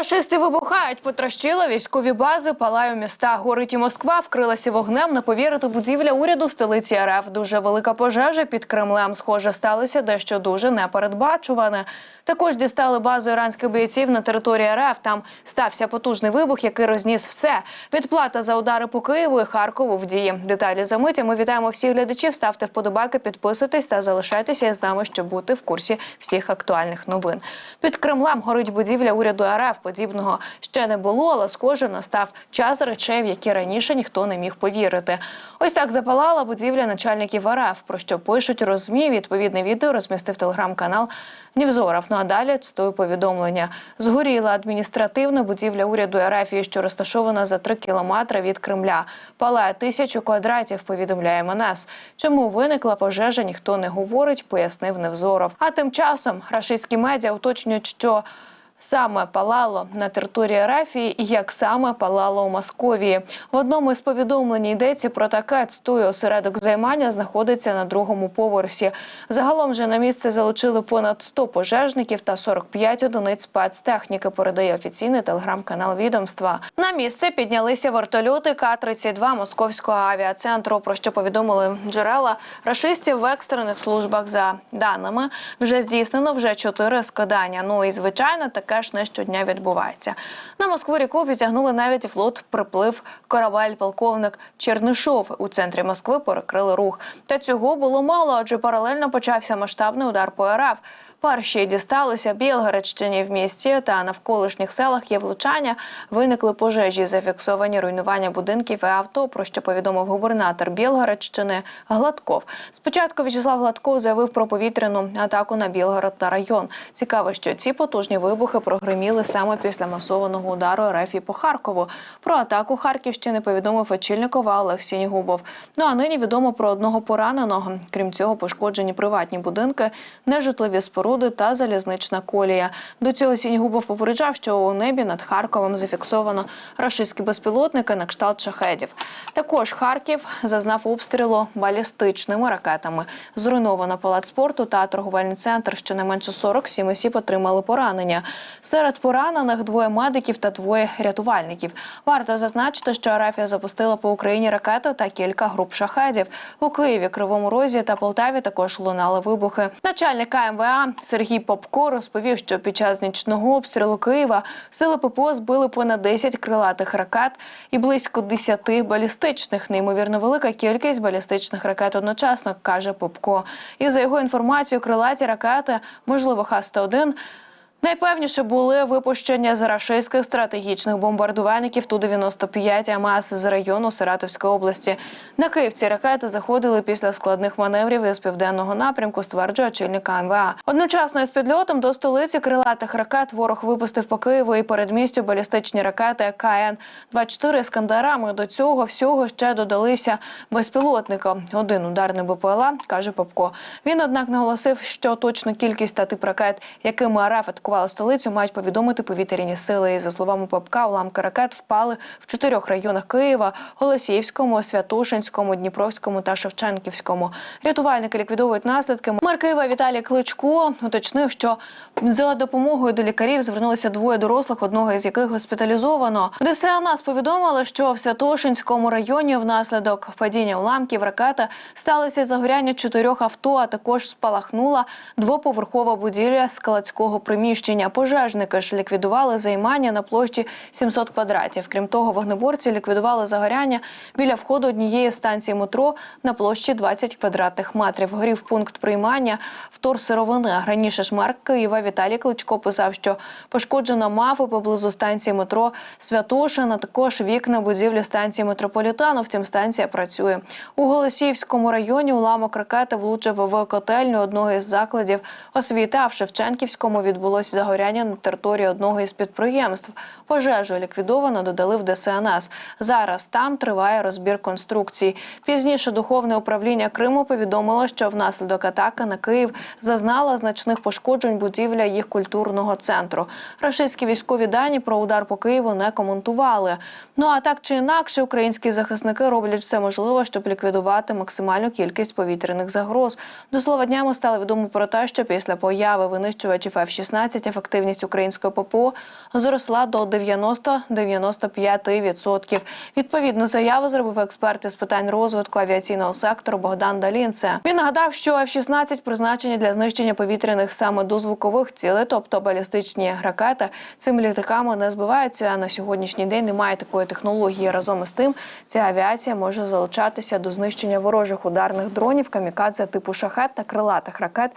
Рашисти вибухають, потрощили військові бази, палає міста. Горить і Москва, вкрилася вогнем. Не повірити будівля уряду столиці РФ. Дуже велика пожежа під Кремлем. Схоже, сталося дещо дуже непередбачуване. Також дістали базу іранських бійців на території РФ. Там стався потужний вибух, який розніс все. Відплата за удари по Києву і Харкову в дії. Деталі за миті. Ми вітаємо всіх глядачів. Ставте вподобайки, підписуйтесь та залишайтеся з нами, щоб бути в курсі всіх актуальних новин. Під Кремлем горить будівля уряду РФ. Подібного ще не було, але схоже настав час речей, в які раніше ніхто не міг повірити. Ось так запалала будівля начальників РФ, про що пишуть у ЗМІ. Відповідне відео розмістив телеграм-канал Нівзоров. Ну а далі цитую повідомлення. Згоріла адміністративна будівля уряду РФ, що розташована за три кілометри від Кремля. Палає тисячу квадратів. Повідомляє МНС. Чому виникла пожежа? Ніхто не говорить, пояснив Невзоров. А тим часом рашистські медіа уточнюють, що Саме палало на території Рафії і як саме палало у Московії. В одному із повідомлень йдеться про таке цитую, осередок займання знаходиться на другому поверсі. Загалом же на місце залучили понад 100 пожежників та 45 одиниць спецтехніки. Передає офіційний телеграм-канал відомства. На місце піднялися вертольоти К-32 московського авіацентру. Про що повідомили джерела рашистів в екстрених службах. За даними вже здійснено вже чотири скидання. Ну і звичайно, таке ж не щодня відбувається. На Москву ріку підтягнули навіть флот приплив корабель полковник Чернишов. У центрі Москви перекрили рух. Та цього було мало, адже паралельно почався масштабний удар по РФ. Перші дісталися Білгородщині в місті та навколишніх селах є влучання. Виникли пожежі, зафіксовані руйнування будинків і авто. Про що повідомив губернатор Білгородщини Гладков. Спочатку В'ячеслав Гладков заявив про повітряну атаку на Білгород та район. Цікаво, що ці потужні вибухи прогреміли саме після масованого удару РФ по Харкову. Про атаку Харківщини повідомив очільникова Олег Сінігубов. Ну а нині відомо про одного пораненого. Крім цього, пошкоджені приватні будинки, нежитлові споруди та залізнична колія. До цього Сінігубов попереджав, що у небі над Харковом зафіксовано рашистські безпілотники на кшталт шахедів. Також Харків зазнав обстрілу балістичними ракетами. Зруйновано палац спорту та торговельний центр. Щонайменше 47 осіб отримали поранення. Серед поранених двоє медиків та двоє рятувальників. Варто зазначити, що Арафія запустила по Україні ракети та кілька груп шахедів. У Києві, Кривому Розі та Полтаві також лунали вибухи. Начальник КМВА Сергій Попко розповів, що під час нічного обстрілу Києва сили ППО збили понад 10 крилатих ракет і близько 10 балістичних. Неймовірно велика кількість балістичних ракет одночасно каже Попко. І за його інформацією, крилаті ракети, можливо, Х-101, Найпевніше були випущення з рашистських стратегічних бомбардувальників Ту-95 АМАС з району Саратовської області. На Київ ці ракети заходили після складних маневрів із південного напрямку, стверджує очільник МВА. Одночасно із підльотом до столиці крилатих ракет ворог випустив по Києву і передмістю балістичні ракети КН-24 «Іскандерами». До цього всього ще додалися безпілотника. Один ударний БПЛА, каже Попко. Він, однак, наголосив, що точну кількість та тип ракет, якими РФ атакували столицю, мають повідомити повітряні сили. За словами Попка, уламки ракет впали в чотирьох районах Києва: Голосіївському, Святошинському, Дніпровському та Шевченківському. Рятувальники ліквідовують наслідки. Мер Києва Віталій Кличко уточнив, що за допомогою до лікарів звернулися двоє дорослих, одного із яких госпіталізовано. ДСНС повідомили, що в Святошинському районі внаслідок падіння уламків ракети сталося загоряння чотирьох авто, а також спалахнула двоповерхова будівля складського приміщення. Пожежники ж ліквідували займання на площі 700 квадратів. Крім того, вогнеборці ліквідували загоряння біля входу однієї станції метро на площі 20 квадратних метрів. Горів пункт приймання вторсировини. Раніше ж мер Києва Віталій Кличко писав, що пошкоджено мафи поблизу станції метро Святошина. Також вікна будівлі станції метрополітану. Втім, станція працює у Голосіївському районі. Уламок ракети влучив в котельню одного із закладів освіти. А в Шевченківському відбулося загоряння на території одного із підприємств. Пожежу ліквідовано, додали в ДСНС. Зараз там триває розбір конструкцій. Пізніше духовне управління Криму повідомило, що внаслідок атаки на Київ зазнала значних пошкоджень будівля їх культурного центру. Рашистські військові дані про удар по Києву не коментували. Ну а так чи інакше, українські захисники роблять все можливе, щоб ліквідувати максимальну кількість повітряних загроз. До слова днями стало відомо про те, що після появи винищувачів F-16 F-16 ефективність української ППО зросла до 90-95%. Відповідну заяву зробив експерт із питань розвитку авіаційного сектору Богдан Далінце. Він нагадав, що F-16 призначені для знищення повітряних саме дозвукових цілей, тобто балістичні ракети. Цими літаками не збиваються. А на сьогоднішній день немає такої технології. Разом із тим, ця авіація може залучатися до знищення ворожих ударних дронів, камікадзе типу шахет та крилатих ракет,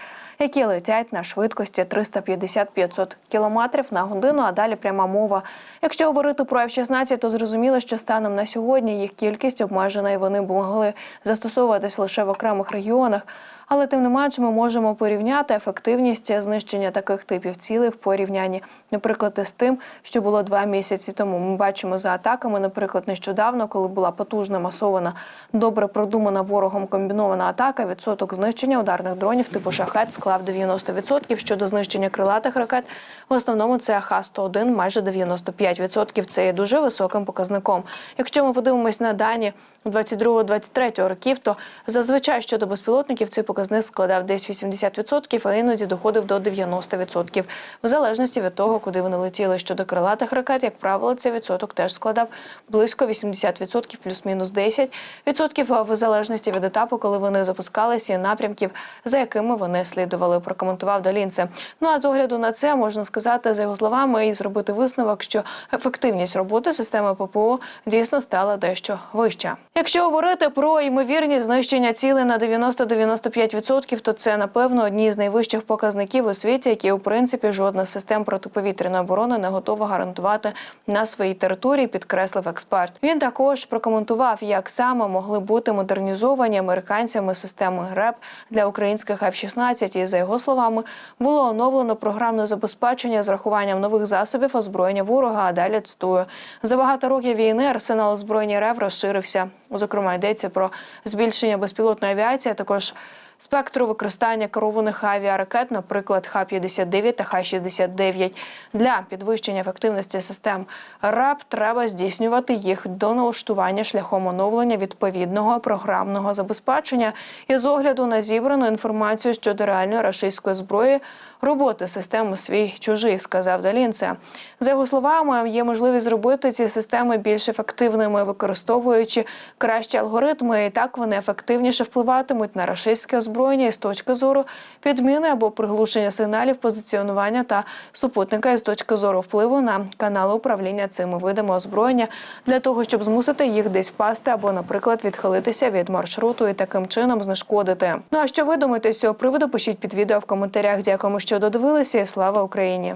які летять на швидкості 350-500 кілометрів на годину. А далі пряма мова. Якщо говорити про F-16, то зрозуміло, що станом на сьогодні їх кількість обмежена, і вони могли застосовуватись лише в окремих регіонах. Але тим не менш ми можемо порівняти ефективність знищення таких типів цілей в порівнянні, наприклад, із тим, що було два місяці тому. Ми бачимо за атаками, наприклад, нещодавно, коли була потужна масована, добре продумана ворогом комбінована атака. Відсоток знищення ударних дронів типу шахет склав 90%. Щодо знищення крилатих ракет, в основному це Х-101, майже 95%. Це є дуже високим показником. Якщо ми подивимось на дані 22-23 років, то зазвичай щодо безпілотників цей показник складав десь 80%, а іноді доходив до 90%. В залежності від того, куди вони летіли. Щодо крилатих ракет, як правило, цей відсоток теж складав близько 80%, плюс-мінус 10%, в залежності від етапу, коли вони запускалися, і напрямків, за якими вони слідували, прокоментував Далінце. Ну а з огляду на це можна сказати, за його словами, і зробити висновок, що ефективність роботи системи ППО дійсно стала дещо вища. Якщо говорити про ймовірність знищення цілей на 90-95%, то це напевно одні з найвищих показників у світі, які у принципі жодна з систем протиповітряної оборони не готова гарантувати на своїй території, підкреслив експерт. Він також прокоментував, як саме могли бути модернізовані американцями системи ГРЕП для українських F-16. І за його словами було оновлено програмне забезпечення з рахуванням нових засобів озброєння ворога. А далі цитую за багато років війни арсенал озброєння РФ розширився. Зокрема, йдеться про збільшення безпілотної авіації, а також спектру використання керованих авіаракет, наприклад, Х-59 та Х-69. Для підвищення ефективності систем РАП треба здійснювати їх до налаштування шляхом оновлення відповідного програмного забезпечення і з огляду на зібрану інформацію щодо реальної рашистської зброї. Роботи системи свій чужий, сказав Далінце. За його словами, є можливість зробити ці системи більш ефективними, використовуючи кращі алгоритми, і так вони ефективніше впливатимуть на рашистське озброєння із точки зору підміни або приглушення сигналів позиціонування та супутника із точки зору впливу на канали управління цими видами озброєння для того, щоб змусити їх десь впасти або, наприклад, відхилитися від маршруту і таким чином знешкодити. Ну а що ви думаєте з цього приводу? Пишіть під відео в коментарях. Дякуємо, що додивилися. і Слава Україні!